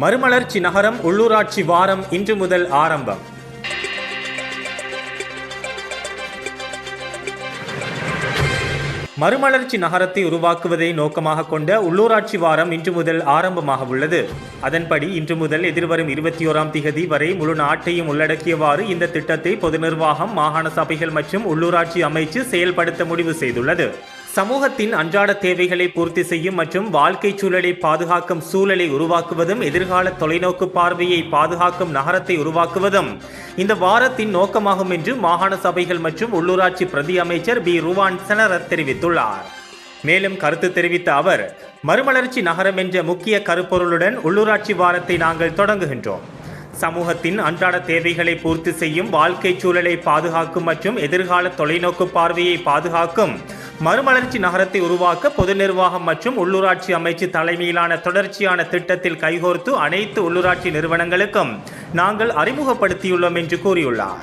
மறுமலர்ச்சி நகரம் உள்ளூராட்சி வாரம் இன்று முதல் ஆரம்பம். மறுமலர்ச்சி நகரத்தை உருவாக்குவதை நோக்கமாக கொண்ட உள்ளூராட்சி வாரம் இன்று முதல் ஆரம்பமாக உள்ளது. அதன்படி இன்று முதல் எதிர்வரும் இருபத்தி ஓராம் திகதி வரை முழு நாட்டையும் உள்ளடக்கியவாறு இந்த திட்டத்தை பொது நிர்வாகம் மாகாண சபைகள் மற்றும் உள்ளூராட்சி அமைச்சு செயல்படுத்த முடிவு செய்துள்ளது. சமூகத்தின் அன்றாட தேவைகளை பூர்த்தி செய்யும் மற்றும் வாழ்க்கை சூழலை பாதுகாக்கும் சூழலை உருவாக்குவதும் எதிர்கால தொலைநோக்கு பார்வையை பாதுகாக்கும் நகரத்தை உருவாக்குவதும் இந்த வாரத்தின் நோக்கமாகும் என்று மாகாண சபைகள் மற்றும் உள்ளூராட்சி பிரதி அமைச்சர் பி. ருவான் செனரத் தெரிவித்துள்ளார். மேலும் கருத்து தெரிவித்த அவர் மறுமலர்ச்சி நகரம் என்ற முக்கிய கருப்பொருளுடன் உள்ளூராட்சி வாரத்தை நாங்கள் தொடங்குகின்றோம். சமூகத்தின் அன்றாட தேவைகளை பூர்த்தி செய்யும் வாழ்க்கை சூழலை பாதுகாக்கும் மற்றும் எதிர்கால தொலைநோக்கு பார்வையை பாதுகாக்கும் மறுமலர்ச்சி நகரத்தை உருவாக்க பொது நிர்வாகம் மற்றும் உள்ளூராட்சி அமைச்சு தலைமையிலான தொடர்ச்சியான திட்டத்தில் கைகோர்த்து அனைத்து உள்ளூராட்சி நிறுவனங்களுக்கும் நாங்கள் அறிமுகப்படுத்தியுள்ளோம் என்று கூறியுள்ளார்.